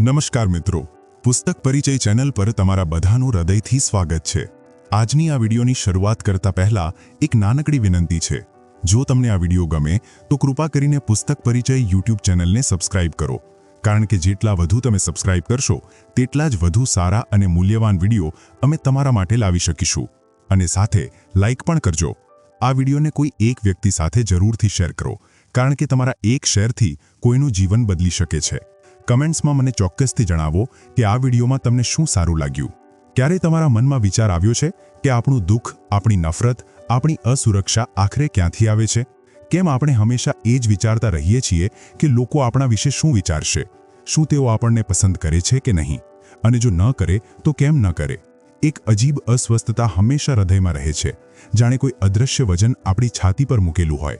નમસ્કાર મિત્રો. પુસ્તક પરિચય ચેનલ પર તમારા બધાનું હૃદયથી સ્વાગત છે. આજની આ વિડીયોની શરૂઆત કરતા પહેલા એક નાનકડી વિનંતી છે. જો તમને આ વીડિયો ગમે, તો કૃપા કરીને પુસ્તક પરિચય યુટ્યુબ ચેનલને સબસ્ક્રાઇબ કરો. કારણ કે જેટલા વધુ તમે સબસ્ક્રાઇબ કરશો, તેટલા જ વધુ સારા અને મૂલ્યવાન વીડિયો અમે તમારા માટે લાવી શકીશું. અને સાથે લાઇક પણ કરજો. આ વિડીયોને કોઈ એક વ્યક્તિ સાથે જરૂરથી શેર કરો, કારણ કે તમારા એક શેરથી કોઈનું જીવન બદલી શકે છે. કમેન્ટ્સમાં મને ચોક્કસથી જણાવો કે આ વિડીયોમાં તમને શું સારું લાગ્યું. ક્યારે તમારા મનમાં વિચાર આવ્યો છે કે આપણું દુઃખ, આપણી નફરત, આપણી અસુરક્ષા આખરે ક્યાંથી આવે છે? કેમ આપણે હંમેશા એ જ વિચારતા રહીએ છીએ કે લોકો આપણા વિશે શું વિચારશે? શું તેઓ આપણને પસંદ કરે છે કે નહીં? અને જો ન કરે, તો કેમ ન કરે? એક અજીબ અસ્વસ્થતા હંમેશા હૃદયમાં રહે છે. જાણે કોઈ અદૃશ્ય વજન આપણી છાતી પર મૂકેલું હોય.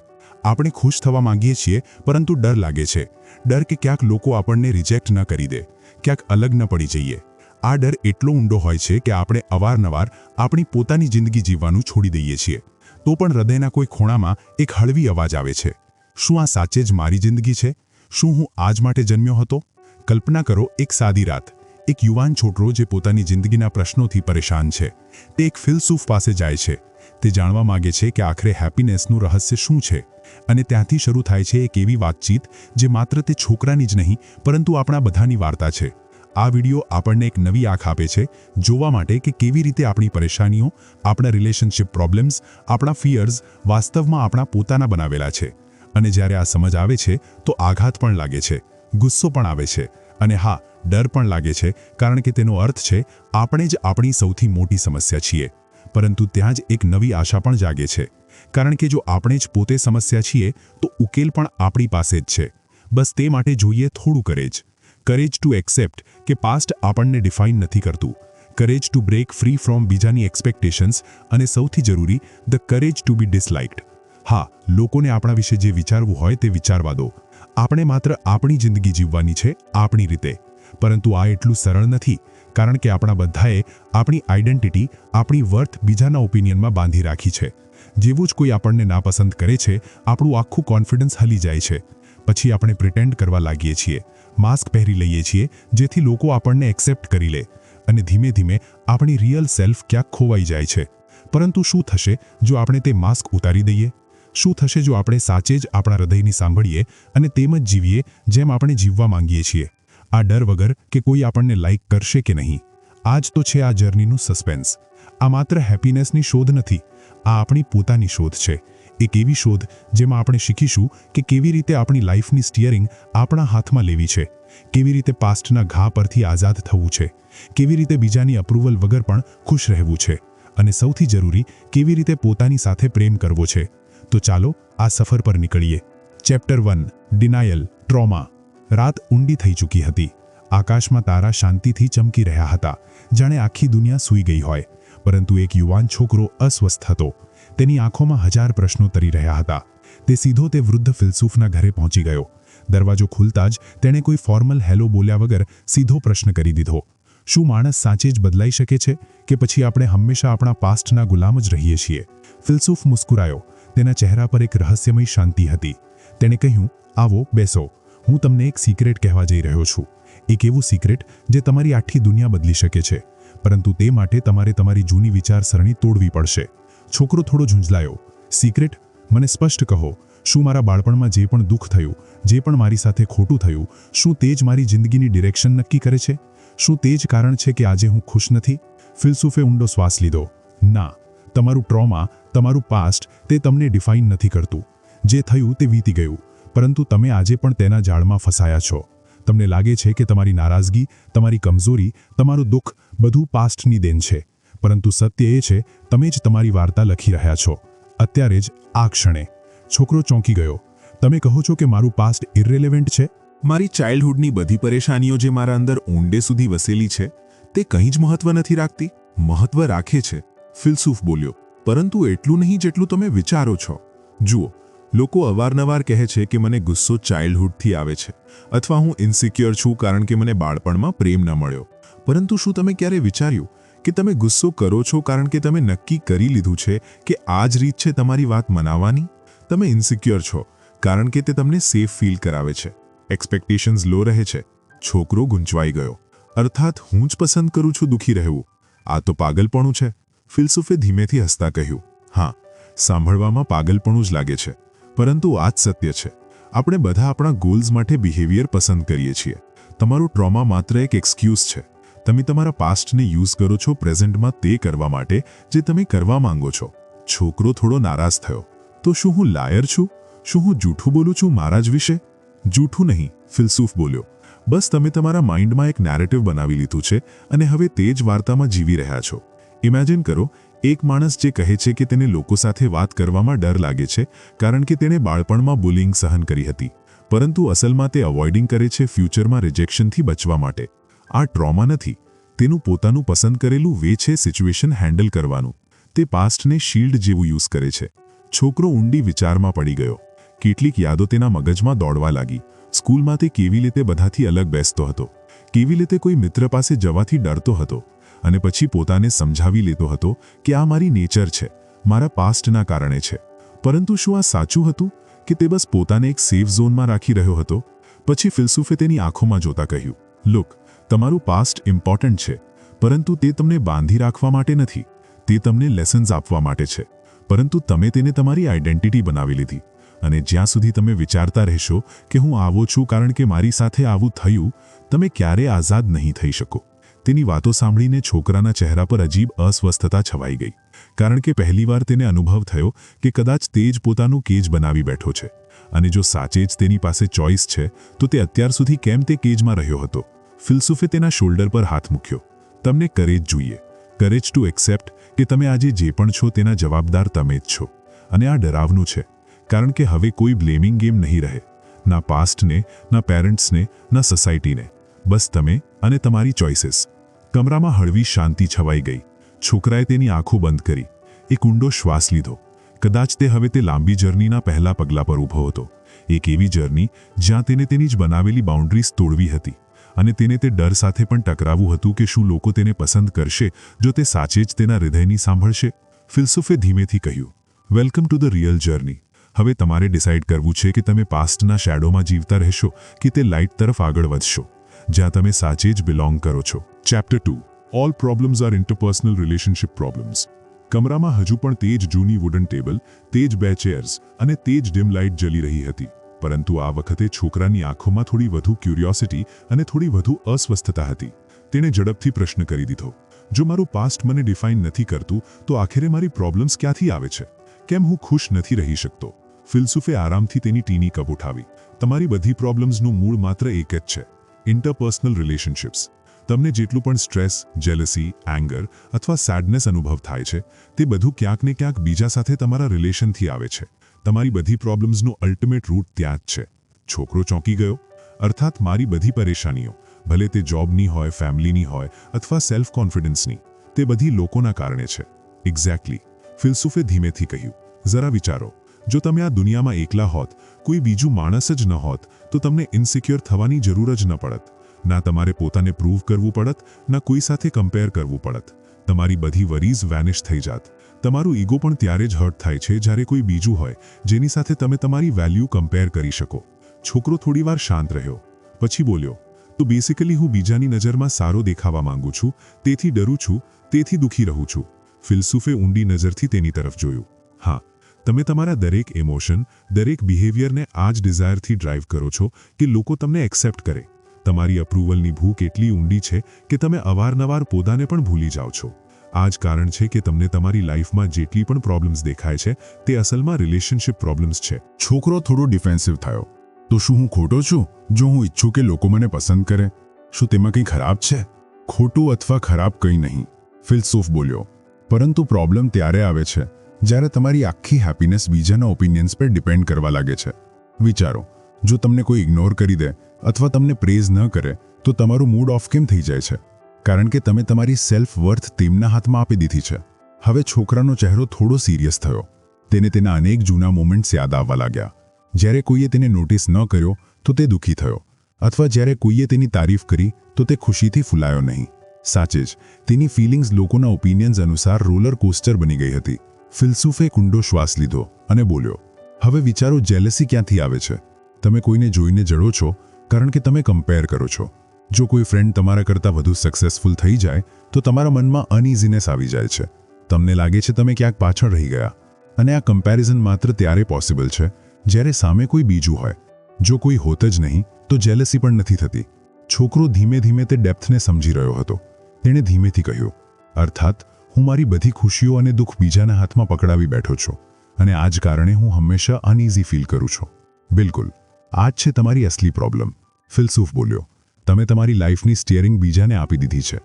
આપણે ખુશ થવા માંગીએ છીએ, પરંતુ ડર લાગે છે. ડર કે ક્યાંક લોકો આપણને રિજેક્ટ ન કરી દે, ક્યાંક અલગ ન પડી જઈએ. આ ડર એટલો ઊંડો હોય છે કે આપણે અવારનવાર આપણી પોતાની જિંદગી જીવવાનું છોડી દઈએ છીએ. તો પણ હૃદયના કોઈ ખૂણામાં એક હળવી અવાજ આવે છે. શું આ સાચે જ મારી જિંદગી છે? શું હું આજ માટે જન્મ્યો હતો? કલ્પના કરો એક સાદી રાત, એક યુવાન છોકરો જે પોતાની જિંદગીના પ્રશ્નોથી પરેશાન છે. તે એક ફિલસૂફ પાસે જાય છે. તે જાણવા માગે છે કે આખરે હેપીનેસનું રહસ્ય શું છે? અને ત્યાંથી શરૂ થાય છે એક એવી વાતચીત જે માત્ર તે છોકરાની જ નહીં, પરંતુ આપણા બધાની વાર્તા છે. આ વીડિયો આપણને એક નવી આંખ આપે છે, જોવા માટે કે કેવી રીતે આપણી પરેશાનીઓ, આપણા રિલેશનશિપ પ્રોબ્લેમ્સ આપણા ફિયર્સ વાસ્તવમાં આપણા પોતાના બનાવેલા છે. અને જ્યારે આ સમજ આવે છે, તો આઘાત પણ લાગે છે, ગુસ્સો પણ આવે છે, અને હા, ડર પણ લાગે છે, કારણ કે તેનો અર્થ છે, આપણે જ આપણી સૌથી મોટી સમસ્યા છીએ. પરંતુ ત્યાં જ એક નવી આશા પણ જાગે છે. કારણ કે જો આપણે જ પોતે સમસ્યા છીએ, તો ઉકેલ પણ આપણી પાસે જ છે. બસ તે માટે જોઈએ થોડું કરેજ કરેજ ટુ એક્સેપ્ટ કે પાસ્ટ આપણને ડિફાઇન નથી કરતું. Courage to break free from બીજાની એક્સપેક્ટેશન્સ અને સૌથી જરૂરી the courage to be disliked હા, લોકોને આપણા વિશે જે વિચારવું હોય તે વિચારવા દો. આપણે માત્ર આપણી જિંદગી જીવવાની છે, આપણી રીતે. પરંતુ આ એટલું સરળ નથી. કારણ કે આપણા બધાએ આપણી આઈડેન્ટિટી, આપણી વર્થ બીજાના ઓપિનિયનમાં બાંધી રાખી છે. જેવું જ કોઈ આપણને નાપસંદ કરે છે, આપણું આખું કોન્ફિડન્સ હલી જાય છે. પછી આપણે પ્રિટેન્ડ કરવા લાગીએ છીએ. માસ્ક પહેરી લઈએ છીએ, જેથી લોકો આપણને એક્સેપ્ટ કરી લે. અને ધીમે ધીમે આપણી રિયલ સેલ્ફ ક્યાંક ખોવાઈ જાય છે. પરંતુ શું થશે જો આપણે તે માસ્ક ઉતારી દઈએ? શું થશે જો આપણે સાચે જ આપણા હૃદયની સાંભળીએ અને તેમ જ જીવીએ જેમ આપણે જીવવા માંગીએ છીએ? આ ડર વગર કે કોઈ આપણને લાઇક કરશે કે નહીં. આ જ તો છે આ જર્નીનું સસ્પેન્સ આ માત્ર હેપીનેસની શોધ નથી, આ આપણી પોતાની શોધ છે. એક એવી શોધ જેમાં આપણે શીખીશું કે કેવી રીતે આપણી લાઈફની સ્ટિયરિંગ આપણા હાથમાં લેવી છે, કેવી રીતે પાસ્ટના ઘા પરથી આઝાદ થવું છે, કેવી રીતે બીજાની અપ્રુવલ વગર પણ ખુશ રહેવું છે અને સૌથી જરૂરી કેવી રીતે પોતાની સાથે પ્રેમ કરવો છે. તો ચાલો આ સફર પર નીકળીએ. ચેપ્ટર વન ડિનાયલ ટ્રોમા રાત ઊંડી થઈ ચૂકી હતી. આકાશમાં તારા શાંતિથી ચમકી રહ્યા હતા. જાણે આખી દુનિયા સૂઈ ગઈ હોય. પરંતુ એક યુવાન છોકરો અસ્વસ્થ હતો. તેની આંખોમાં હજાર પ્રશ્નો તરી રહ્યા હતા. તે સીધો તે વૃદ્ધ ફિલસૂફના ઘરે પહોંચી ગયો. દરવાજો ખુલતા જ તેણે કોઈ ફોર્મલ હેલો બોલ્યા વગર સીધો પ્રશ્ન કરી દીધો. શું માણસ સાચે જ બદલાઈ શકે છે? કે પછી આપણે હંમેશા આપણા પાસ્ટના ગુલામ જ રહીએ છીએ? ફિલસૂફ મુસ્કુરાયો. તેના ચહેરા પર એક રહસ્યમય શાંતિ હતી. તેણે કહ્યું, આવો, બેસો. હું તમને એક સિક્રેટ કહેવા જઈ રહ્યો છું. એક એવું સિક્રેટ જે તમારી આખી દુનિયા બદલી શકે છે. પરંતુ તે માટે તમારે તમારી જૂની વિચારસરણી તોડવી પડશે. છોકરો થોડો ઝૂંઝલાયો. સિક્રેટ મને સ્પષ્ટ કહો. શું મારા બાળપણમાં જે પણ દુઃખ થયું, જે પણ મારી સાથે ખોટું થયું, શું તે જ મારી જિંદગીની ડિરેક્શન નક્કી કરે છે? શું તે જ કારણ છે કે આજે હું ખુશ નથી? ફિલસુફે ઊંડો શ્વાસ લીધો. ના. તમારું ટ્રોમા તમારું પાસ્ટ તે તમને ડિફાઇન નથી કરતું. જે થયું તે વીતી ગયું. પરંતુ તમે આજે પણ તેના જાળમાં ફસાયા છો. તમને લાગે છે કે તમારી નારાજગી, તમારી કમજોરી, તમારું દુઃખ બધું પાસ્ટની દેન છે. પરંતુ સત્ય એ છે, તમે જ તમારી વાર્તા લખી રહ્યા છો. અત્યારે જ આ ક્ષણે. છોકરો ચોંકી ગયો. તમે કહો છો કે મારું પાસ્ટ ઇરેલેવન્ટ છે? મારી ચાઇલ્ડહુડની બધી પરેશાનીઓ જે મારા અંદર ઊંડે સુધી વસેલી છે, તે કંઈ જ મહત્વ નથી રાખતી. મહત્વ રાખે છે. ફિલસૂફ બોલ્યો. પરંતુ એટલું નહીં જેટલું તમે વિચારો છો. જુઓ લોકો અવારનવાર કહે છે કે મને ગુસ્સો ચાઇલ્ડહુડથી આવે છે અથવા હું ઇન્સિક્યોર છું કારણ કે મને બાળપણમાં પ્રેમ ન મળ્યો. પરંતુ શું તમે ક્યારે વિચાર્યું કે તમે ગુસ્સો કરો છો કારણ કે તમે નક્કી કરી લીધું છે કે આ જ રીત છે તમારી વાત મનાવવાની? તમે ઇન્સિક્યોર છો કારણ કે તે તમને સેફ ફીલ કરાવે છે. એક્સપેક્ટેશન્સ લો રહે છે. છોકરો ગૂંચવાઈ ગયો. અર્થાત હું જ પસંદ કરું છું દુઃખી રહેવું. આ તો પાગલપણું છે. ફિલસુફે ધીમેથી હસતા કહ્યું, હા, સાંભળવામાં પાગલપણું જ લાગે છે. પરંતુ આ જ સત્ય છે. આપણે બધા આપણા ગોલ્સ માટે બિહેવિયર પસંદ કરીએ છીએ. તમારું ટ્રોમા માત્ર એક એક્સક્યુઝ છે. તમે તમારા પાસ્ટને યુઝ કરો છો પ્રેઝન્ટમાં તે કરવા માટે જે તમે કરવા માંગો છો. છોકરો થોડો નારાજ થયો. તો શું હું લાયર છું? શું હું જૂઠું બોલું છું મારા જ વિશે? જૂઠું નહીં, ફિલસૂફ બોલ્યો. બસ તમે તમારા માઇન્ડમાં એક નેરેટિવ બનાવી લીધું છે અને હવે તે જ વાર્તામાં જીવી રહ્યા છો. ઇમેજિન કરો એક માણસ જે કહે છે કે તેને લોકો સાથે વાત કરવામાં ડર લાગે છે, કારણ કે તેણે બાળપણમાં બુલિંગ સહન કરી હતી. પરંતુ અસલમાં તે અવોઇડિંગ કરે છે ફ્યુચરમાં રિજેક્શનથી બચવા માટે. આ ટ્રોમા નથી. તેનું પોતાનું પસંદ કરેલું વે છે સિચ્યુએશન હેન્ડલ કરવાનું. તે પાસ્ટને શિલ્ડ જેવું યુઝ કરે છે. છોકરો ઊંડી વિચારમાં પડી ગયો. કેટલીક યાદો તેના મગજમાં દોડવા લાગી. સ્કૂલમાં તે કેવી રીતે બધાથી અલગ બેસતો હતો? કેવી રીતે કોઈ મિત્ર પાસે જવાથી ડરતો હતો? અને પછી પોતાને સમજાવી લેતો હતો કે આ મારી નેચર છે, મારા પાસ્ટના કારણે છે. પરંતુ શું આ સાચું હતું કે તે બસ પોતાને એક સેફ ઝોનમાં રાખી રહ્યો હતો? પછી ફિલસુફે તેની આંખોમાં જોતા કહ્યું, લુક, તમારું પાસ્ટ ઇમ્પોર્ટન્ટ છે, પરંતુ તે તમને બાંધી રાખવા માટે નથી. તે તમને લેસન્સ આપવા માટે છે. પરંતુ તમે તેને તમારી આઈડેન્ટિટી બનાવી લીધી. અને જ્યાં સુધી તમે વિચારતા રહેશો કે હું આવો છું કારણ કે મારી સાથે આવું થયું, તમે ક્યારે આઝાદ નહીં થઈ શકો. તેની વાતો સાંભળીને છોકરાના ચહેરા પર અજીબ અસ્વસ્થતા છવાઈ ગઈ. કારણ કે પહેલીવાર તેને અનુભવ થયો કે કદાચ તે જ પોતાનું કેજ બનાવી બેઠો છે. અને જો સાચે જ તેની પાસે ચોઇસ છે, તો તે અત્યાર સુધી કેમ તે કેજમાં રહ્યો હતો? ફિલસુફે તેના શોલ્ડર પર હાથ મૂક્યો. તમને કરેજ જોઈએ. કરેજ ટુ એક્સેપ્ટ કે તમે આજે જે પણ છો તેના જવાબદાર તમે જ છો. અને આ ડરાવનું છે. કારણ કે હવે કોઈ બ્લેમિંગ ગેમ નહીં રહે. ના પાસ્ટને ના પેરેન્ટ્સને ના સોસાયટીને બસ તમે અને તમારી ચોઇસીસ કમરામાં હળવી શાંતિ છવાઈ ગઈ. છોકરાએ તેની આંખો બંધ કરી. એક ઊંડો શ્વાસ લીધો. કદાચ તે હવે તે લાંબી જર્નીના પહેલા પગલા પર ઊભો હતો. એક એવી જર્ની જ્યાં તેને તેની જ બનાવેલી બાઉન્ડ્રીઝ તોડવી હતી અને તેને તે ડર સાથે પણ ટકરાવવું હતું કે શું લોકો તેને પસંદ કરશે જો તે સાચે જ તેના હૃદયની સાંભળશે? ફિલસુફે ધીમેથી કહ્યું welcome to the real journey હવે તમારે ડિસાઇડ કરવું છે કે તમે પાસ્ટના શેડોમાં જીવતા રહેશો કે તે લાઇટ તરફ આગળ વધશો. જ્યાં તમે સાચે જ બિલોંગ કરો છો. Chapter two all problems are interpersonal relationship problems કમરામાં હજુ પણ તે જ જૂની વુડન ટેબલ તે જ બે ચેર્સ અને તે જ ડિમ લાઇટ જલી રહી હતી. પરંતુ આ વખતે છોકરાની આંખોમાં થોડી વધુ ક્યુરિયોસિટી અને થોડી વધુ અસ્વસ્થતા હતી. તેણે ઝડપથી પ્રશ્ન કરી દીધો. જો મારું પાસ્ટ મને ડિફાઇન નથી કરતું, તો આખરે મારી પ્રોબ્લેમ્સ ક્યાંથી આવે છે? કેમ હું ખુશ નથી રહી શકતો? ફિલસુફે આરામથી તેની ટીની કપ ઉઠાવી. તમારી બધી પ્રોબ્લેમ્સનું મૂળ માત્ર એક જ છે. ઇન્ટરપર્સનલ રિલેશનશિપ્સ તમને જેટલું પણ સ્ટ્રેસ જેલસી એંગર અથવા સેડનેસ અનુભવ થાય છે, તે બધું ક્યાંક ને ક્યાંક બીજા સાથે તમારા રિલેશનથી આવે છે. તમારી બધી પ્રોબ્લેમ્સનો અલ્ટિમેટ રૂટ ત્યાં જ છે. છોકરો ચોંકી ગયો? અર્થાત મારી બધી પરેશાનીઓ, ભલે તે જોબની હોય ફેમિલીની હોય અથવા સેલ્ફ કોન્ફિડન્સની તે બધી લોકોના કારણે છે. એક્ઝેક્ટલી ફિલસુફે ધીમેથી કહ્યું, જરા વિચારો, જો તમે આ દુનિયામાં એકલા હોત કોઈ બીજું માણસ જ ન હોત, તો તમને ઇન્સિક્યોર થવાની જરૂર જ ન પડત. ના તમારે પોતાને પ્રૂવ કરવું પડત, ના કોઈ સાથે કમ્પેર કરવું પડત. તમારી બધી વરીઝ વેનિશ થઈ જાત. તમારું ઈગો પણ ત્યારે જ હર્ટ થાય છે જ્યારે કોઈ બીજું હોય, જેની સાથે તમે તમારી વેલ્યુ કમ્પેર કરી શકો. છોકરો થોડીવાર શાંત રહ્યો. પછી બોલ્યો, તો બેસિકલી હું બીજાની નજરમાં સારો દેખાવા માંગુ છું, તેથી ડરું છું, તેથી દુઃખી રહું છું. ફિલસુફે ઊંડી નજરથી તેની તરફ જોયું. હા તમે તમારા દરેક ઇમોશન દરેક બિહેવિયરને આ જ ડિઝાયરથી ડ્રાઈવ કરો છો કે લોકો તમને એક્સેપ્ટ કરે. તમારી અપ્રુવલની ભૂખ એટલી ઊંડી છે કે તમે અવારનવાર પોતાને પણ ભૂલી જાઓ છો. આ જ કારણ છે કે તમને તમારી લાઈફમાં જેટલી પણ પ્રોબ્લેમ્સ દેખાય છે, તે અસલમાં રિલેશનશિપ પ્રોબ્લેમ્સ છે. છોકરો થોડો ડિફેન્સિવ થયો. તો શું હું ખોટો છું? જો હું ઈચ્છું કે લોકો મને પસંદ કરે, શું તેમાં કંઈ ખરાબ છે? ખોટું અથવા ખરાબ કંઈ નહીં. ફિલસૂફ બોલ્યો. પરંતુ પ્રોબ્લેમ ત્યારે આવે છે જ્યારે તમારી આખી હેપીનેસ બીજાના ઓપિનિયન્સ પર ડિપેન્ડ કરવા લાગે છે. વિચારો, જો તમને કોઈ ઇગ્નોર કરી દે અથવા તમને પ્રેઝ ન કરે, તો તમારું મૂડ ઓફ કેમ થઈ જાય છે? કારણ કે તમે તમારી સેલ્ફ વર્થ તેમના હાથમાં આપી દીધી છે. હવે છોકરાનો ચહેરો થોડો સિરિયસ થયો. તેને તેના અનેક જૂના મોમેન્ટ્સ યાદ આવવા લાગ્યા. જ્યારે કોઈએ તેને નોટિસ ન કર્યો, તો તે દુઃખી થયો. અથવા જ્યારે કોઈએ તેની તારીફ કરી, તો તે ખુશીથી ફૂલાયો નહીં. સાચે જ, તેની ફિલિંગ્સ લોકોના ઓપિનિયન્સ અનુસાર રોલર કોસ્ટર બની ગઈ હતી. ફિલસુફે કુંડો શ્વાસ લીધો અને બોલ્યો, હવે વિચારો જેલસી ક્યાંથી આવે છે? તમે કોઈને જોઈને જડો છો, કારણ કે તમે કમ્પેર કરો છો. જો કોઈ ફ્રેન્ડ તમારા કરતાં વધુ સક્સેસફુલ થઈ જાય, તો તમારા મનમાં અનઇઝીનેસ આવી જાય છે. તમને લાગે છે તમે ક્યાંક પાછળ રહી ગયા. અને આ કમ્પેરિઝન માત્ર ત્યારે પોસિબલ છે, જ્યારે સામે કોઈ બીજું હોય. જો કોઈ હોત જ નહીં, તો જેલસી પણ નથી થતી. છોકરો ધીમે ધીમે તે ડેપ્થને સમજી રહ્યો હતો. તેણે ધીમેથી કહ્યું, અર્થાત હું મારી બધી ખુશીઓ અને દુઃખ બીજાના હાથમાં પકડાવી બેઠો છું અને આ જ કારણે હું હંમેશા અનઇઝી ફીલ કરું છું. બિલકુલ. આ જ છે તમારી અસલી પ્રોબ્લેમ ફિલસૂફ બોલ્યો. તમે તમારી લાઈફની સ્ટિયરિંગ બીજાને આપી દીધી છે.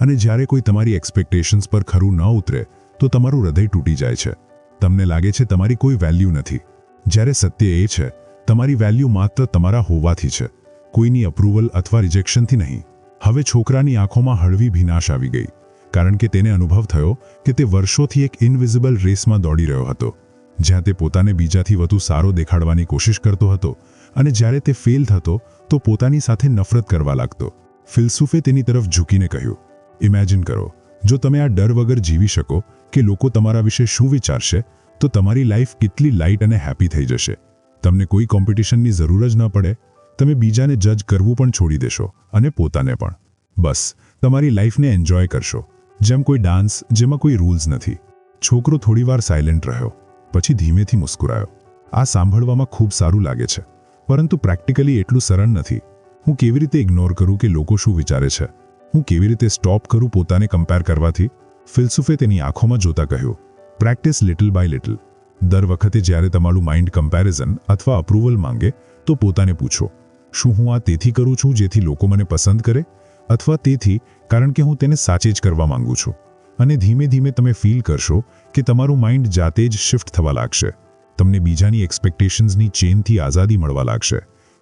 અને જ્યારે કોઈ તમારી એક્સપેક્ટેશન્સ પર ખરું ન ઉતરે, તો તમારું હૃદય તૂટી જાય છે. તમને લાગે છે તમારી કોઈ વેલ્યુ નથી. જ્યારે સત્ય એ છે, તમારી વેલ્યુ માત્ર તમારા હોવાથી છે. કોઈની અપ્રુવલ અથવા રિજેક્શનથી નહીં. હવે છોકરાની આંખોમાં હળવી ભીનાશ આવી ગઈ. કારણ કે તેને અનુભવ થયો કે તે વર્ષોથી એક ઇનવિઝિબલ રેસમાં દોડી રહ્યો હતો. જ્યાં તે પોતાને બીજાથી વધુ સારો દેખાડવાની કોશિશ કરતો હતો અને જ્યારે તે ફેલ થતો, તો પોતાની સાથે નફરત કરવા લાગતો. ફિલસુફે તેની તરફ ઝૂકીને કહ્યું ઇમેજિન કરો, જો તમે આ ડર વગર જીવી શકો કે લોકો તમારા વિશે શું વિચારશે, તો તમારી લાઈફ કેટલી લાઇટ અને હેપી થઈ જશે. તમને કોઈ કોમ્પિટિશનની જરૂર જ ન પડે. તમે બીજાને જજ કરવું પણ છોડી દેશો અને પોતાને પણ. બસ, તમારી લાઈફને એન્જોય કરશો. જેમ કોઈ ડાન્સ, જેમાં કોઈ રૂલ્સ નથી. છોકરો થોડીવાર સાયલેન્ટ રહ્યો, પછી ધીમેથી મુસ્કુરાયો. આ સાંભળવામાં ખૂબ સારું લાગે છે, પરંતુ પ્રેક્ટિકલી એટલું સરળ નથી. હું કેવી રીતે ઇગ્નોર કરું કે લોકો શું વિચારે છે? હું કેવી રીતે સ્ટોપ કરું પોતાને કમ્પેર કરવાથી? ફિલસુફે તેની આંખોમાં જોતા કહ્યું, પ્રેક્ટિસ લિટલ બાય લિટલ. દર વખતે જ્યારે તમારું માઇન્ડ કમ્પેરિઝન અથવા અપ્રુવલ માંગે, તો પોતાને પૂછો, શું હું આ તેથી કરું છું જેથી લોકો મને પસંદ કરે? અથવા તેથી કારણ કે હું તેને સાચે જ કરવા માંગુ છું. અને ધીમે ધીમે તમે ફીલ કરશો કે તમારું માઇન્ડ જાતે જ શિફ્ટ થવા લાગશે. તમને બીજાની એક્સપેક્ટેશન્સની ચેનથી આઝાદી મળવા લાગશે.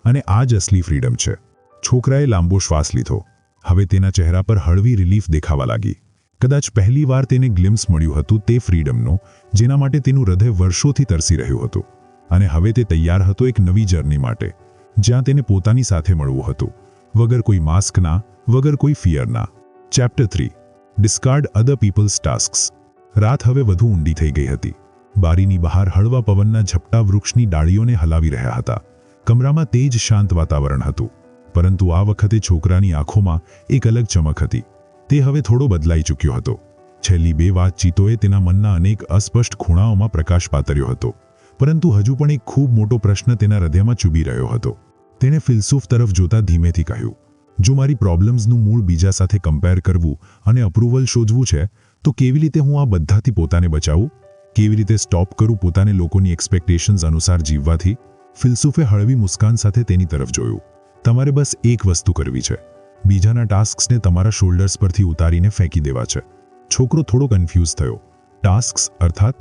અને આ જ અસલી ફ્રીડમ છે. છોકરાએ લાંબો શ્વાસ લીધો. હવે તેના ચહેરા પર હળવી રિલીફ દેખાવા લાગી. કદાચ પહેલીવાર તેને ગ્લિમ્સ મળ્યું હતું તે ફ્રીડમનો, જેના માટે તેનું હૃદય વર્ષોથી તરસી રહ્યું હતું. અને હવે તે તૈયાર હતો એક નવી જર્ની માટે, જ્યાં તેને પોતાની સાથે મળવું હતું. વગર કોઈ માસ્કના વગર કોઈ ફિયરના chapter three discard other people's tasks રાત હવે વધુ ઊંડી થઈ ગઈ હતી. બારીની બહાર હળવા પવનના ઝપટા વૃક્ષની ડાળીઓને હલાવી રહ્યા હતા. કમરામાં તેજ શાંત વાતાવરણ હતું. પરંતુ આ વખતે છોકરાની આંખોમાં એક અલગ ચમક હતી. તે હવે થોડો બદલાઈ ચૂક્યો હતો. છેલ્લી બે વાતચીતોએ તેના મનના અનેક અસ્પષ્ટ ખૂણાઓમાં પ્રકાશ પાતર્યો હતો. પરંતુ હજુ પણ એક ખૂબ મોટો પ્રશ્ન તેના હૃદયમાં ચૂબી રહ્યો હતો. તેણે ફિલસૂફ તરફ જોતા ધીમેથી કહ્યું જો મારી પ્રોબ્લેમ્સનું મૂળ બીજા સાથે કમ્પેર કરવું અને અપ્રુવલ શોધવું છે, તો કેવી રીતે હું આ બધાથી પોતાને બચાવું? કેવી રીતે સ્ટોપ કરું પોતાને લોકોની એક્સપેક્ટેશન્સ અનુસાર જીવવાથી? ફિલસુફે હળવી મુસ્કાન સાથે તેની તરફ જોયું. તમારે બસ એક વસ્તુ કરવી છે. બીજાના ટાસ્કને તમારા શોલ્ડર્સ પરથી ઉતારીને ફેંકી દેવા છે. છોકરો થોડો કન્ફ્યુઝ થયો. ટાસ્ક્સ, અર્થાત,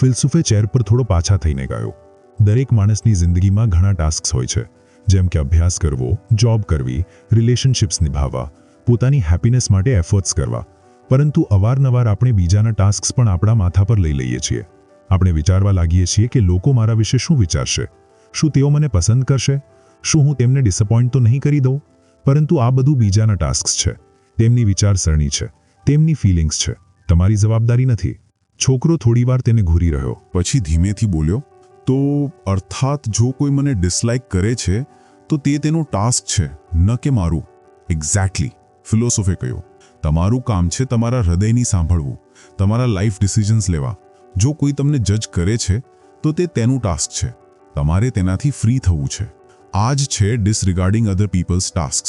ફિલસુફે ચેર પર થોડો પાછા થઈને ગયો. દરેક માણસની જિંદગીમાં ઘણા ટાસ્ક્સ હોય છે. જેમ કે અભ્યાસ કરવો જોબ કરવી રિલેશનશિપ્સ નિભાવવા, પોતાની હેપીનેસ માટે એફર્ટ્સ કરવા. પરંતુ અવારનવાર આપણે બીજાના ટાસ્ક પણ આપણા માથા પર લઈ લઈએ છીએ. આપણે વિચારવા લાગીએ છીએ કે લોકો મારા વિશે શું વિચારશે? શું તેઓ મને પસંદ કરશે? શું હું તેમને ડિસઅપોઇન્ટ તો નહીં કરી દઉં? પરંતુ આ બધું બીજાના ટાસ્ક છે. તેમની વિચારસરણી છે. તેમની ફિલિંગ્સ છે. તમારી જવાબદારી નથી. છોકરો થોડીવાર તેને ઘૂરી રહ્યો. પછી ધીમેથી બોલ્યો તો અર્થાત જો કોઈ મને ડિસલાઇક કરે છે, તો તે તેનો ટાસ્ક છે, ન કે મારું. એક્ઝેક્ટલી ફિલોસોફે કહ્યું. તમારું કામ છે તમારા હૃદયની સાંભળવું, તમારા લાઈફ ડિસિઝન્સ લેવા. જો કોઈ તમને જજ કરે છે, તો તે તેનું ટાસ્ક છે. તમારે તેનાથી ફ્રી થવું છે. આ જ છે ડિસરિગાર્ડિંગ અધર પીપલ્સ ટાસ્ક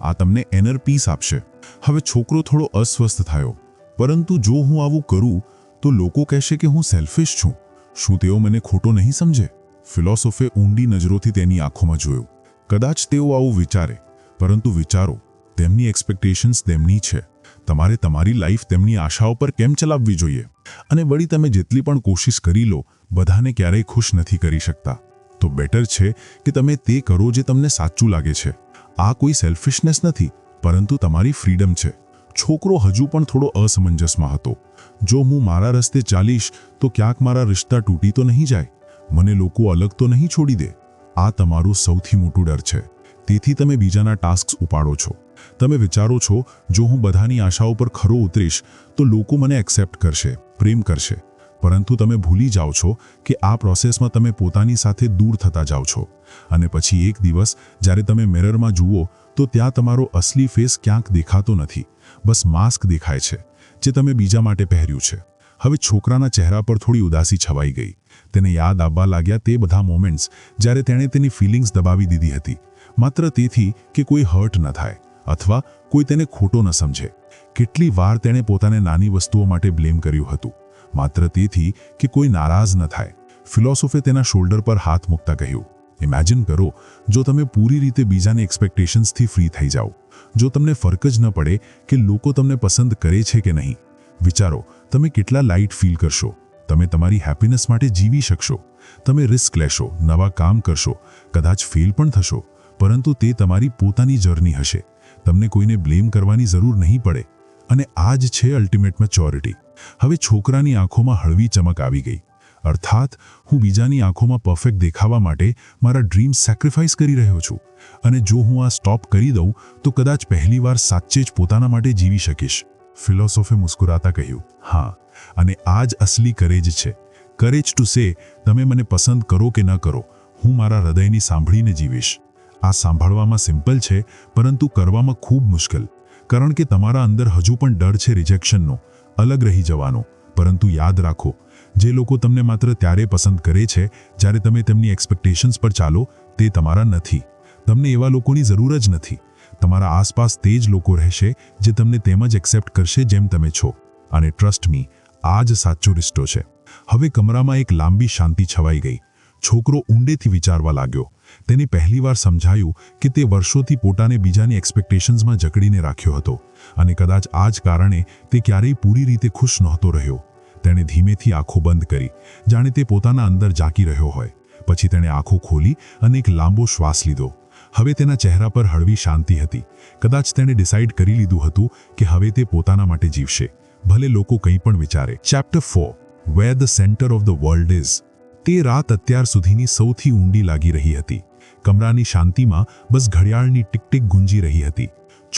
આ તમને એનર પીસ આપશે. હવે છોકરો થોડો અસ્વસ્થ થયો. પરંતુ જો હું આવું કરું, તો લોકો કહેશે કે હું સેલ્ફિશ છું. શું તેઓ મને ખોટો નહીં સમજે? ફિલોસોફે ઊંડી નજરોથી તેની આંખોમાં જોયું. કદાચ તેઓ આવું વિચારે, પરંતુ વિચારો, તેમની એક્સપેક્ટેશન્સ તેમની છે. તમારે તમારી લાઈફ તેમની આશાઓ પર કેમ ચલાવવી જોઈએ? અને વળી તમે જેટલી પણ કોશિશ કરી લો, બધાને ક્યારેય ખુશ નથી કરી શકતા. તો બેટર છે કે તમે તે કરો જે તમને સાચું લાગે છે. આ કોઈ સેલ્ફિશનેસ નથી, પરંતુ તમારી ફ્રીડમ છે. છોકરો હજુ પણ થોડો અસમંજસમાં હતો. જો હું મારા રસ્તે ચાલીશ, તો ક્યાંક મારા રિશ્તા તૂટી તો નહીં જાય? મને લોકો અલગ તો નહીં છોડી દે? આ તમારું સૌથી મોટું ડર છે. તેથી તમે બીજાના ટાસ્ક ઉપાડો છો. તમે વિચારો છો, જો હું બધાની આશાઓ પર ખરો ઉતરીશ, તો લોકો મને એક્સેપ્ટ કરશે, પ્રેમ કરશે. પરંતુ તમે ભૂલી જાઓ છો કે આ પ્રોસેસમાં તમે પોતાની સાથે દૂર થતા જાઓ છો. અને પછી એક દિવસ, જ્યારે તમે મિરરમાં જુઓ, તો ત્યાં તમારો અસલી ફેસ ક્યાંક દેખાતો નથી. બસ માસ્ક દેખાય છે. જે તમે બીજા માટે પહેર્યું છે. હવે છોકરાના ચહેરા પર થોડી ઉદાસી છવાઈ ગઈ. તેને યાદ આવવા લાગ્યા તે બધા મોમેન્ટ્સ જ્યારે તેણે તેની ફિલિંગ્સ દબાવી દીધી હતી. માત્ર તેથી કે કોઈ હર્ટ ન થાય અથવા કોઈ તેને ખોટો ન સમજે. કેટલી વાર તેણે પોતાને નાની વસ્તુઓ માટે બ્લેમ કર્યું હતું. માત્ર તેથી કે કોઈ નારાજ ન થાય. ફિલોસોફે તેના શોલ્ડર પર હાથ મૂકતા કહ્યું ઇમેજિન કરો, જો તમે પૂરી રીતે બીજાની એક્સપેક્ટેશન્સથી ફ્રી થઈ જાઓ, જો તમને ફરક જ ન પડે કે લોકો તમને પસંદ કરે છે કે નહીં. વિચારો, તમે કેટલા લાઇટ ફીલ કરશો? તમે તમારી હેપીનેસ માટે જીવી શકશો. તમે રિસ્ક લેશો, નવા કામ કરશો, કદાચ ફેલ પણ થશો, પરંતુ તે તમારી પોતાની જર્ની હશે. તમને કોઈને બ્લેમ કરવાની જરૂર નહીં પડે. અને આ જ છે અલ્ટિમેટ મેચ્યોરિટી હવે છોકરાની આંખોમાં હળવી ચમક આવી ગઈ. અર્થાત, હું બીજાની આંખોમાં પરફેક્ટ દેખાવા માટે મારા ડ્રીમ સેક્રિફાઈસ કરી રહ્યો છું અને જો હું આ સ્ટોપ કરી દઉં, તો કદાચ પહેલીવાર સાચે જ પોતાના માટે જીવી શકીશ. ફિલોસોફે મુસ્કુરાતા કહ્યું, હા, અને આ જ અસલી કરેજ છે. કરેજ ટુ સે તમે મને પસંદ કરો કે ન કરો, હું મારા હૃદયની સાંભળીને જીવીશ. આ સાંભળવામાં સિમ્પલ છે, પરંતુ કરવામાં ખૂબ મુશ્કેલ. કારણ કે તમારા અંદર હજુ પણ ડર છે રિજેક્શનનો અલગ રહી જવાનો. પરંતુ યાદ રાખો જે લોકો તમને માત્ર ત્યારે પસંદ કરે છે, જ્યારે તમે તેમની એક્સપેક્ટેશન્સ પર ચાલો, તે તમારા નથી. તમને એવા લોકોની જરૂર જ નથી. તમારા આસપાસ તે જ લોકો રહેશે, જે તમને તેમ જ એક્સેપ્ટ કરશે જેમ તમે છો. અને ટ્રસ્ટ મી આ જ સાચો રિશ્તો છે. હવે કમરામાં એક લાંબી શાંતિ છવાઈ ગઈ. છોકરો ઊંડેથી વિચારવા લાગ્યો. તેને પહેલીવાર સમજાયું કે તે વર્ષોથી પોતાને બીજાની એક્સપેક્ટેશન્સમાં જકડીને રાખ્યો હતો. અને કદાચ આ જ કારણે તે ક્યારેય પૂરી રીતે ખુશ નહોતો રહ્યો. તેણે ધીમેથી આંખો બંધ કરી. જાણે તે પોતાના અંદર ઝાંકી રહ્યો હોય. પછી તેણે આંખો ખોલી અને એક લાંબો શ્વાસ લીધો. હવે તેના ચહેરા પર હળવી શાંતિ હતી. કદાચ તેણે ડિસાઇડ કરી લીધું હતું કે હવે તે પોતાના માટે જીવશે. ભલે લોકો કંઈ પણ વિચારે. Chapter four where the centre of the world is તે રાત અત્યાર સુધીની સૌથી ઊંડી લાગી રહી હતી. કમરાની શાંતિમાં બસ ઘડિયાળની ટિકટિક ગુંજી રહી હતી.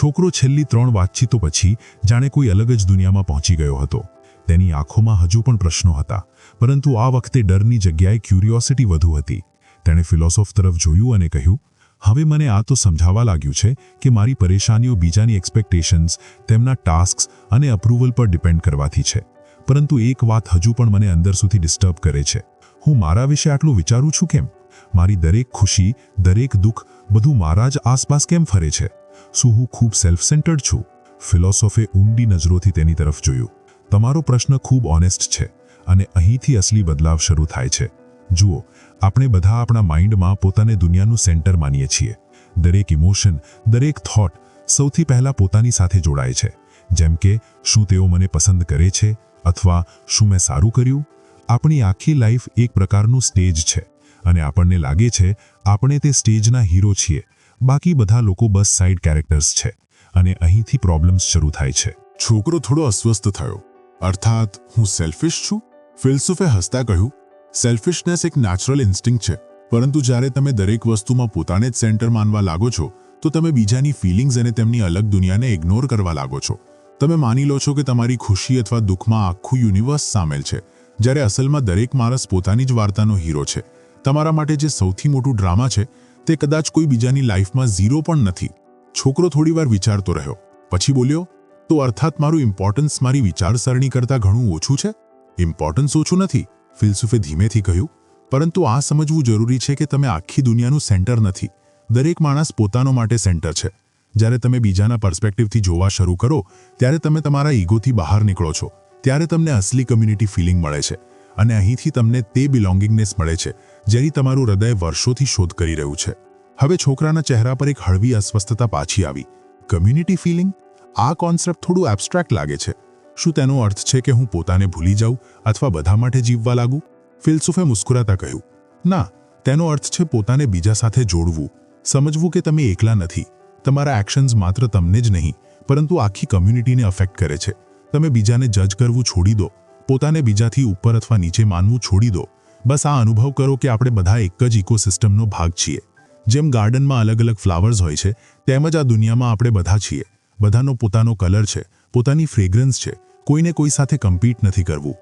છોકરો છેલ્લી ત્રણ વાતચીતો પછી જાણે કોઈ અલગ જ દુનિયામાં પહોંચી ગયો હતો. તેની આંખોમાં હજુ પણ પ્રશ્નો હતા, પરંતુ આ વખતે ડરની જગ્યાએ ક્યુરિયોસિટી વધુ હતી. તેણે ફિલોસોફ તરફ જોયું અને કહ્યું, હવે મને આ તો સમજાવવા લાગ્યું છે કે મારી પરેશાનીઓ બીજાની એક્સપેક્ટેશન્સ તેમના ટાસ્ક્સ અને અપ્રુવલ પર ડિપેન્ડ કરવાથી છે. પરંતુ એક વાત હજુ પણ મને અંદર સુધી ડિસ્ટર્બ કરે છે. હું મારા વિશે આટલું વિચારું છું કેમ? મારી દરેક ખુશી, દરેક દુઃખ બધું મારા જ આસપાસ કેમ ફરે છે? શું હું ખૂબ સેલ્ફ સેન્ટર્ડ છું? ફિલોસોફે ઊંડી નજરોથી તેની તરફ જોયું. તમારો પ્રશ્ન ખૂબ ઓનેસ્ટ છે અને અહીંથી અસલી બદલાવ શરૂ થાય છે. જુઓ, આપણે બધા આપણા માઇન્ડમાં પોતાને દુનિયાનું સેન્ટર માનીએ છીએ. દરેક ઇમોશન, દરેક થોટ સૌથી પહેલા પોતાની સાથે જોડાય છે. જેમ કે, શું તેઓ મને પસંદ કરે છે અથવા શું મેં સારું કર્યું? આપણી આખી લાઈફ એક પ્રકારનું સ્ટેજ છે અને આપણને લાગે છે આપણે તે સ્ટેજના હીરો છીએ. બાકી બધા લોકો બસ સાઇડ કેરેક્ટર્સ છે અને અહીંથી પ્રોબ્લેમ્સ શરૂ થાય છે. છોકરો થોડો અસ્વસ્થ થયો. અર્થાત, હું સેલ્ફિશ છું? ફિલસુફે હસતા કહ્યું સેલ્ફિશનેસ એક નેચરલ ઇન્સ્ટિંક્ટ છે. પરંતુ જ્યારે તમે દરેક વસ્તુમાં પોતાને જ સેન્ટર માનવા લાગો છો, તો તમે બીજાની ફિલિંગ્સ અને તેમની અલગ દુનિયાને ઇગ્નોર કરવા લાગો છો. તમે માની લો છો કે તમારી ખુશી અથવા દુઃખમાં આખું યુનિવર્સ સામેલ છે. જ્યારે અસલમાં દરેક માણસ પોતાની જ વાર્તાનો હીરો છે. તમારા માટે જે સૌથી મોટું ડ્રામા છે, તે કદાચ કોઈ બીજાની લાઈફમાં ઝીરો પણ નથી. છોકરો થોડીવાર વિચારતો રહ્યો. પછી બોલ્યો તો અર્થાત મારું ઇમ્પોર્ટન્સ મારી વિચારસરણી કરતાં ઘણું ઓછું છે? ઇમ્પોર્ટન્સ ઓછું નથી, ફિલસુફે ધીમેથી કહ્યું. પરંતુ આ સમજવું જરૂરી છે કે તમે આખી દુનિયાનું સેન્ટર નથી. દરેક માણસ પોતાનો માટે સેન્ટર છે. જ્યારે તમે બીજાના પર્સ્પેક્ટિવથી જોવા શરૂ કરો, ત્યારે તમે તમારા ઈગોથી બહાર નીકળો છો. ત્યારે તમને અસલી કમ્યુનિટી ફિલિંગ મળે છે. અને અહીંથી તમને તે બિલોંગિંગનેસ મળે છે, જેની તમારું હૃદય વર્ષોથી શોધ કરી રહ્યું છે. હવે છોકરાના ચહેરા પર એક હળવી અસ્વસ્થતા પાછી આવી. કમ્યુનિટી ફિલિંગ આ કોન્સેપ્ટ થોડું એબ્સ્ટ્રેક્ટ લાગે છે. શું તેનો અર્થ છે કે હું પોતાને ભૂલી જાઉં અથવા બધા માટે જીવવા લાગું? ફિલસુફે મુસ્કુરાતા કહ્યું, ના, તેનો અર્થ છે પોતાને બીજા સાથે જોડવું. સમજવું કે તમે એકલા નથી. તમારા એક્શન્સ માત્ર તમને જ નહીં, પરંતુ આખી કમ્યુનિટીને અફેક્ટ કરે છે. તમે બીજાને જજ કરવું છોડી દો. પોતાને બીજાથી ઉપર અથવા નીચે માનવું છોડી દો. બસ આ અનુભવ કરો કે આપણે બધા એક જ ઇકોસિસ્ટમનો ભાગ છીએ. જેમ ગાર્ડનમાં અલગ અલગ ફ્લાવર્સ હોય છે, તેમ જ આ દુનિયામાં આપણે બધા છીએ. બધાનો પોતાનો કલર છે, પોતાની ફ્રેગ્રન્સ છે, કોઈને કોઈ સાથે કમ્પીટ નથી કરવું.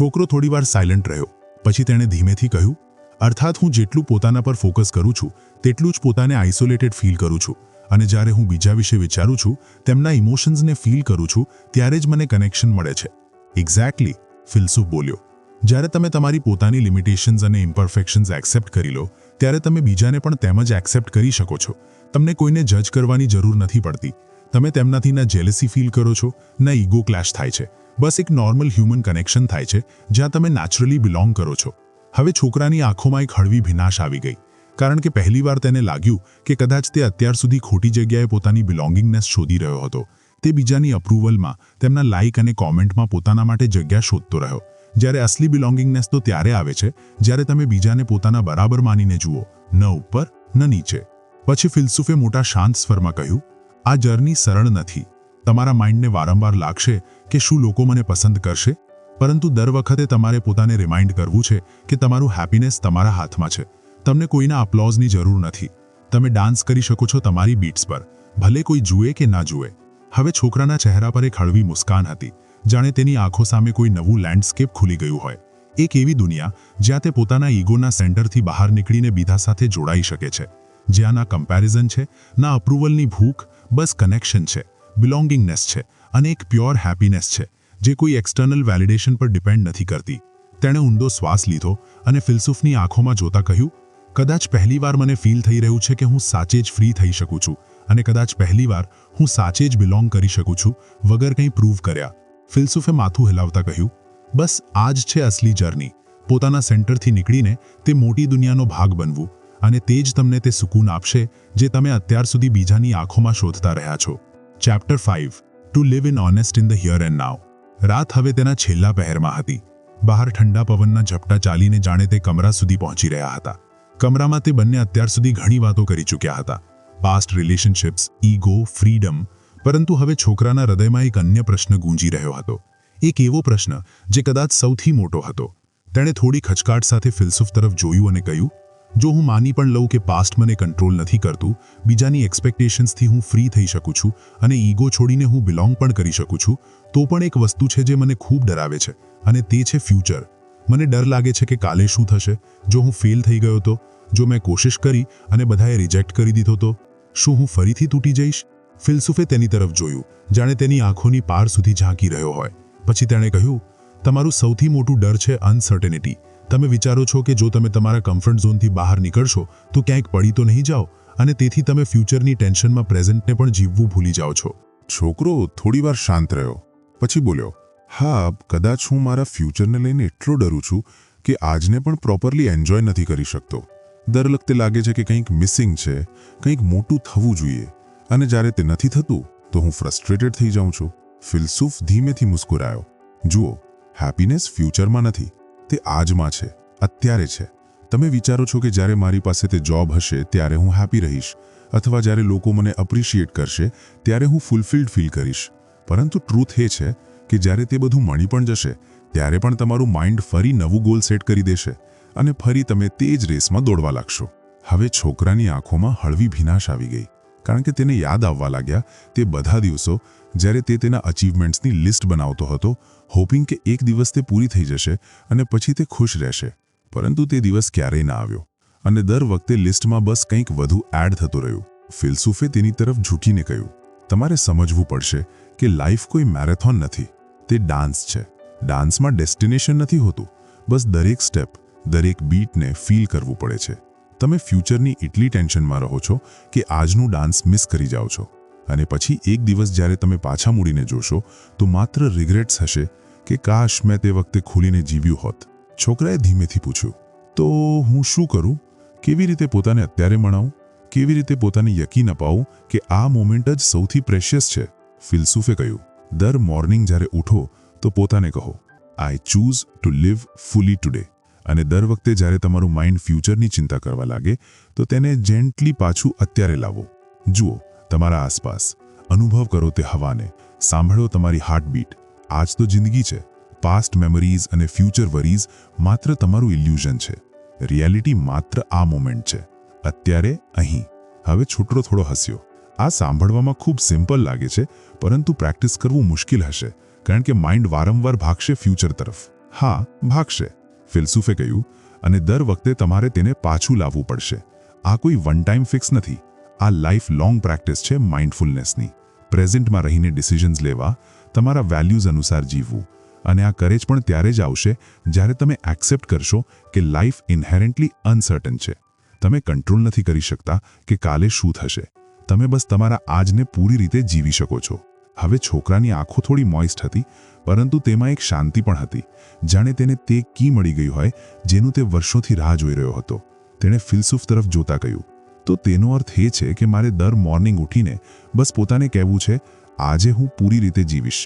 છોકરો થોડીવાર સાયલન્ટ રહ્યો, પછી તેણે ધીમેથી કહ્યું, અર્થાત હું જેટલું પોતાના પર ફોકસ કરું છું, તેટલું જ પોતાને આઇસોલેટેડ ફીલ કરું છું. અને જ્યારે હું બીજા વિશે વિચારું છું, તેમના ઇમોશન્સને ફીલ કરું છું, ત્યારે જ મને કનેક્શન મળે છે. એક્ઝેક્ટલી ફિલસુફ બોલ્યો. જ્યારે તમે તમારી પોતાની લિમિટેશન્સ અને ઇમ્પરફેક્શન્સ એક્સેપ્ટ કરી લો, ત્યારે તમે બીજાને પણ તેમ જ એક્સેપ્ટ કરી શકો છો. તમને કોઈને જજ કરવાની જરૂર નથી પડતી. તમે તેમનાથી ના જેલેસી ફીલ કરો છો, ના ઈગો ક્લેશ થાય છે. બસ એક નોર્મલ હ્યુમન કનેક્શન થાય છે, જ્યાં તમે નેચરલી બિલોંગ કરો છો. હવે છોકરાની આંખોમાં એક હળવી ભીનાશ આવી ગઈ. કારણ કે પહેલીવાર તેને લાગ્યું કે કદાચ તે અત્યાર સુધી ખોટી જગ્યાએ પોતાની બિલોંગિંગનેસ શોધી રહ્યો હતો. તે બીજાની અપ્રુવલમાં તેમના લાઇક અને કોમેન્ટમાં પોતાના માટે જગ્યા શોધતો રહ્યો. જ્યારે અસલી બિલોંગિંગનેસ તો ત્યારે આવે છે, જ્યારે તમે બીજાને પોતાના બરાબર માનીને જુઓ, ન ઉપર, ન નીચે. પછી ફિલસુફે મોટા શાંત સ્વરમાં કહ્યું આ જર્ની સરળ નથી. તમારા માઇન્ડને વારંવાર લાગશે કે શું લોકો મને પસંદ કરશે? પરંતુ દર વખતે તમારે પોતાને રિમાઇન્ડ કરવું છે કે તમારું હેપીનેસ તમારા હાથમાં છે. તમને કોઈના અપ્લોઝની જરૂર નથી. તમે ડાન્સ કરી શકો છો તમારી બીટ્સ પર. ભલે કોઈ જુએ કે ના જુએ. હવે છોકરાના ચહેરા પર એક હળવી મુસ્કાન હતી, જાણે તેની આંખો સામે કોઈ નવું લેન્ડસ્કેપ ખુલી ગયું હોય. એક એવી દુનિયા, જ્યાં તે પોતાના ઈગોના સેન્ટરથી બહાર નીકળીને બીજા સાથે જોડાઈ શકે છે. જ્યાં ના કમ્પેરિઝન છે, ના અપ્રુવલની ભૂખ બસ કનેક્શન છે બિલોંગિંગનેસ છે અને એક પ્યોર હેપીનેસ છે, જે કોઈ એક્સટર્નલ વેલિડેશન પર ડિપેન્ડ નથી કરતી. તેણે ઊંડો શ્વાસ લીધો અને ફિલસુફની આંખોમાં જોતા કહ્યું, કદાચ પહેલીવાર મને ફીલ થઈ રહ્યું છે કે હું સાચે જ ફ્રી થઈ શકું છું અને કદાચ પહેલીવાર હું સાચે જ બિલોંગ કરી શકું છું, વગર કંઈ પ્રૂવ કર્યા. ફિલસુફે માથું હિલાવતા કહ્યું, બસ આ જ છે અસલી જર્ની પોતાના સેન્ટરથી નીકળીને તે મોટી દુનિયાનો ભાગ બનવું. અને તે જ તમને તે સુકૂન આપશે, જે તમે અત્યાર સુધી બીજાની આંખોમાં શોધતા રહ્યા છો. Chapter five to live in honest in the here and now રાત હવે તેના છેલ્લા પહેરમાં હતી. બહાર ઠંડા પવનના ઝપટા ચાલીને જાણે તે કમરા સુધી પહોંચી રહ્યા હતા. કમરામાં તે બંને અત્યાર સુધી ઘણી વાતો કરી ચૂક્યા હતા. પાસ્ટ રિલેશનશિપ્સ ઈગો ફ્રીડમ પરંતુ હવે છોકરાના હૃદયમાં એક અન્ય પ્રશ્ન ગૂંજી રહ્યો હતો. એક એવો પ્રશ્ન, જે કદાચ સૌથી મોટો હતો. તેણે થોડી ખચકાટ સાથે ફિલસુફ તરફ જોયું અને કહ્યું જો હું માની પણ લઉં કે પાસ્ટ મને કંટ્રોલ નથી કરતું, બીજાની એક્સપેક્ટેશન્સથી હું ફ્રી થઈ શકું છું અને ઈગો છોડીને હું બિલોંગ પણ કરી શકું છું, તો પણ એક વસ્તુ છે જે મને ખૂબ ડરાવે છે અને તે છે ફ્યુચર મને ડર લાગે છે કે કાલે શું થશે? જો હું ફેલ થઈ ગયો તો? જો મેં કોશિશ કરી અને બધાએ રિજેક્ટ કરી દીધો તો? શું હું ફરીથી તૂટી જઈશ? ફિલસુફે તેની તરફ જોયું, જાણે તેની આંખોની પાર સુધી ઝાંકી રહ્યો હોય. પછી તેણે કહ્યું, તમારું સૌથી મોટું ડર છે અનસર્ટેનિટી તમે વિચારો છો કે જો તમે તમારા કમ્ફર્ટ ઝોનથી બહાર નીકળશો, તો ક્યાંક પડી તો નહીં જાઓ અને તેથી તમે ફ્યુચરની ટેન્શનમાં પ્રેઝન્ટને પણ જીવવું ભૂલી જાઓ છો. છોકરો થોડીવાર શાંત રહ્યો, પછી બોલ્યો, હા, કદાચ હું મારા ફ્યુચરને લઈને એટલો ડરું છું કે આજને પણ પ્રોપરલી એન્જોય નથી કરી શકતો. દર વખતે લાગે છે કે કંઈક મિસિંગ છે, કંઈક મોટું થવું જોઈએ. અને જ્યારે તે નથી થતું, તો હું ફ્રસ્ટ્રેટેડ થઈ જાઉં છું. ફિલસુફ ધીમેથી મુસ્કુરાયો, જુઓ હેપીનેસ ફ્યુચરમાં નથી. તે આજમાં છે, અત્યારે છે. તમે વિચારો છો કે જ્યારે મારી પાસે તે જોબ હશે, ત્યારે હું હેપી રહીશ, અથવા જ્યારે લોકો મને અપ્રિશિએટ કરશે, ત્યારે હું ફૂલફિલ્ડ ફીલ કરીશ. પરંતુ ટ્રુથ એ છે કે જ્યારે તે બધું મળી પણ જશે, ત્યારે પણ તમારું માઇન્ડ ફરી નવું ગોલ સેટ કરી દેશે અને ફરી તમે તે જ રેસમાં દોડવા લાગશો. હવે છોકરાની આંખોમાં હળવી ભીનાશ આવી ગઈ, કારણ કે તેને યાદ આવવા લાગ્યા, તે બધા દિવસો જ્યારે તે તેના અચીવમેન્ટ્સની લિસ્ટ બનાવતો હતો હોપિંગ કે એક દિવસ તે પૂરી થઈ જશે અને પછી તે ખુશ રહેશે. પરંતુ તે દિવસ ક્યારેય ના આવ્યો. અને દર વખતે લિસ્ટમાં બસ કંઈક વધુ એડ થતું રહ્યું. ફિલસુફે તેની તરફ ઝૂકીને કહ્યું, તમારે સમજવું પડશે કે લાઈફ કોઈ મેરેથોન નથી. તે ડાન્સ છે. ડાન્સમાં ડેસ્ટિનેશન નથી હોતું. બસ દરેક સ્ટેપ દરેક બીટને ફીલ કરવું પડે છે. તમે ફ્યુચરની એટલી ટેન્શનમાં રહો છો કે આજનું ડાન્સ મિસ કરી જાઓ છો. અને પછી એક દિવસ જ્યારે તમે પાછા મૂડીને જોશો, તો માત્ર રિગ્રેટ્સ હશે કે કાશ મેં તે વખતે ખુલીને જીવ્યું હોત. છોકરાએ ધીમેથી પૂછ્યું, તો હું શું કરું? કેવી રીતે પોતાને અત્યારે મણાવું કેવી રીતે પોતાને યકીન અપાવું કે આ મોમેન્ટ જ સૌથી પ્રેશિયસ છે? ફિલસુફે કહ્યું, દર મોર્નિંગ જ્યારે ઉઠો, તો પોતાને કહો I choose to live fully today અને દર વખતે જ્યારે તમારું માઇન્ડ ફ્યુચરની ચિંતા કરવા લાગે, તો તેને જેન્ટલી પાછું અત્યારે લાવો. જુઓ તમારા આસપાસ. અનુભવ કરો તે હવાને. સાંભળો તમારી હાર્ટબીટ આજ તો જિંદગી છે. પાસ્ટ મેમરીઝ અને ફ્યુચર વરીઝ માત્ર તમારું ઇલ્યુઝન છે. રિયાલિટી માત્ર આ મોમેન્ટ છે. અત્યારે, અહીં. હવે છોટરો થોડો હસ્યો. આ સાંભળવામાં ખૂબ સિમ્પલ લાગે છે, પરંતુ પ્રેક્ટિસ કરવું મુશ્કેલ હશે, કારણ કે માઇન્ડ વારંવાર ભાગશે ફ્યુચર તરફ. હા, ભાગશે. ફિલસુફે કહ્યું, અને દર વખતે તમારે તેને પાછું લાવવું પડશે. આ કોઈ વન ટાઈમ ફિક્સ નથી. આ લાઈફ લોંગ પ્રેક્ટિસ છે માઇન્ડફુલનેસની પ્રેઝન્ટમાં રહીને ડિસિઝન્સ લેવા, તમારા વેલ્યુઝ અનુસાર જીવવું. અને આ કરેજ પણ ત્યારે જ આવશે જ્યારે તમે એક્સેપ્ટ કરશો કે લાઈફ ઇન્હેરન્ટલી અનસર્ટન છે. તમે કંટ્રોલ નથી કરી શકતા કે કાલે શું થશે. તમે બસ તમારા આજને પૂરી રીતે જીવી શકો છો. હવે છોકરાની આંખો થોડી મોઇસ્ટ હતી, પરંતુ તેમાં એક શાંતિ પણ હતી. જાણે તેને તે કી મળી ગયું હોય, જેનું તે વર્ષોથી રાહ જોઈ રહ્યો હતો. તેણે ફિલસુફ તરફ જોતા કહ્યું તો તેનો અર્થ એ છે કે મારે દર મોર્નિંગ ઉઠીને બસ પોતાને કહેવું છે, આજે હું પૂરી રીતે જીવીશ.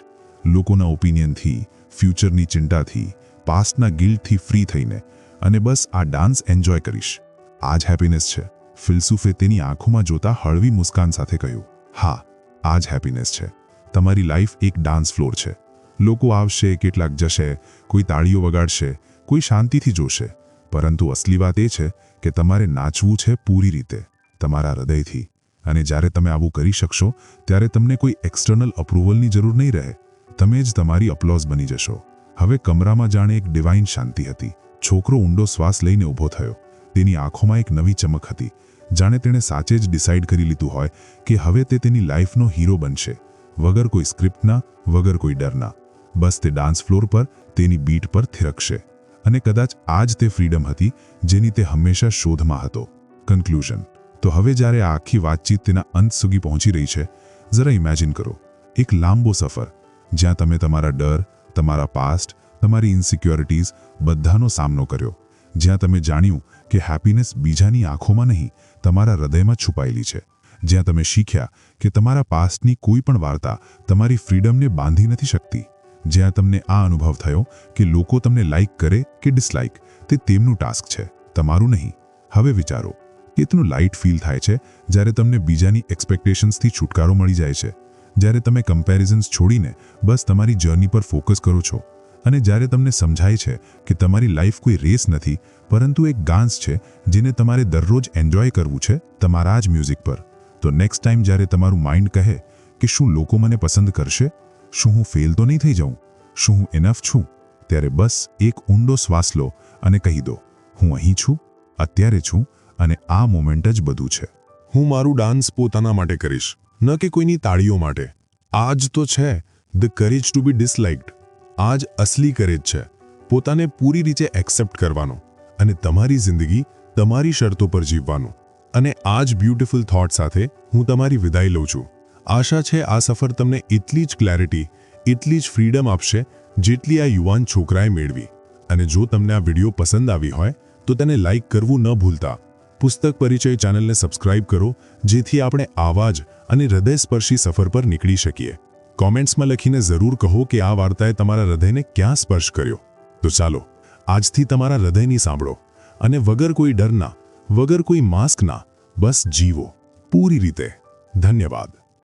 લોકોના ઓપિનિયનથી, ફ્યુચરની ચિંતાથી, પાસ્ટના ગિલ્ટથી ફ્રી થઈને અને બસ આ ડાન્સ એન્જોય કરીશ. આ જ હેપીનેસ છે. ફિલસુફે તેની આંખોમાં જોતા હળવી મુસ્કાન સાથે કહ્યું, હા આ જ હેપીનેસ છે. તમારી લાઈફ એક ડાન્સ ફ્લોર છે. લોકો આવશે, કેટલાક જશે, કોઈ તાળીઓ વગાડશે, કોઈ શાંતિથી જોશે. પરંતુ અસલી વાત એ છે કે તમારે નાચવું છે પૂરી રીતે. તમારા હૃદયથી. અને જ્યારે તમે આવું કરી શકશો, ત્યારે તમને કોઈ એક્સટર્નલ અપ્રુવલની જરૂર નહીં રહે. તમે જ તમારી અપ્લોઝ બની જશો. હવે કમરામાં જાણે એક ડિવાઇન શાંતિ હતી. છોકરો ઊંડો શ્વાસ લઈને ઊભો થયો. તેની આંખોમાં એક નવી ચમક હતી. જાણે તેણે સાચે જ ડિસાઇડ કરી લીધું હોય કે હવે તે તેની લાઈફનો હીરો બનશે. વગર કોઈ સ્ક્રિપ્ટના વગર કોઈ ડરના. બસ તે ડાન્સ ફ્લોર પર, તેની બીટ પર થિરકશે. અને કદાચ આ જ તે ફ્રીડમ હતી જેની તે હંમેશા શોધમાં હતો. કન્ક્લુઝન તો હવે જ્યારે આ આખી વાતચીત તેના અંત સુધી પહોંચી રહી છે, જરા ઇમેજિન કરો. એક લાંબો સફર, જ્યાં તમે તમારા ડર, તમારા પાસ્ટ તમારી ઇન્સિક્યોરિટીઝ બધાનો સામનો કર્યો. જ્યાં તમે જાણ્યું કે હેપીનેસ બીજાની આંખોમાં નહીં, તમારા હૃદયમાં છુપાયેલી છે. જ્યાં તમે શીખ્યા કે તમારા પાસ્ટની કોઈ પણ વાર્તા તમારી ફ્રીડમને બાંધી નથી શકતી. જ્યાં તમને આ અનુભવ થયો કે લોકો તમને લાઇક કરે કે ડિસલાઇક તે તેમનું ટાસ્ક છે. તમારું નહીં. હવે વિચારો કેટલું લાઇટ ફીલ થાય છે, જ્યારે તમને બીજાની એક્સપેક્ટેશન્સથી છુટકારો મળી જાય છે. જ્યારે તમે કમ્પેરિઝન્સ છોડીને બસ તમારી જર્ની પર ફોકસ કરો છો. અને જ્યારે તમને સમજાય છે કે તમારી લાઈફ કોઈ રેસ નથી, પરંતુ એક ગાન્સ છે, જેને તમારે દરરોજ એન્જોય કરવું છે તમારા જ મ્યુઝિક પર. તો નેક્સ્ટ ટાઈમ જ્યારે તમારું માઇન્ડ કહે કે શું લોકો મને પસંદ કરશે, શું હું ફેલ તો નહીં થઈ જાઉં, શું હું એનફ છું, ત્યારે બસ એક ઊંડો શ્વાસ લો અને કહી દો, હું અહીં છું, અત્યારે છું અને આ મોમેન્ટ જ બધું છે. હું મારું ડાન્સ પોતાના માટે કરીશ, ન કે કોઈની તાળીઓ માટે. આ જ તો છે the courage to be disliked આ જ અસલી કરેજ છે, પોતાને પૂરી રીતે એક્સેપ્ટ કરવાનો અને તમારી જિંદગી તમારી શરતો પર જીવવાનું. અને આ જ બ્યુટિફુલ થોટ સાથે હું તમારી વિદાય લઉં છું. આશા છે આ સફર તમને એટલી જ ક્લેરિટી એટલી જ ફ્રીડમ આપશે, જેટલી આ યુવાન છોકરાએ મેળવી. અને જો તમને આ વીડિયો પસંદ આવી હોય, તો તેને લાઇક કરવું ન ભૂલતા. પુસ્તક પરિચય ચેનલને સબસ્ક્રાઇબ કરો, જેથી આપણે આવા જ અને હૃદયસ્પર્શી સફર પર નીકળી શકીએ. કોમેન્ટ્સમાં લખીને જરૂર કહો કે આ વાર્તાએ તમારા હૃદયને ક્યાં સ્પર્શ કર્યો? તો ચાલો, આજથી તમારા હૃદયની સાંભળો. અને વગર કોઈ ડરના, વગર કોઈ માસ્કના બસ જીવો. પૂરી રીતે. ધન્યવાદ.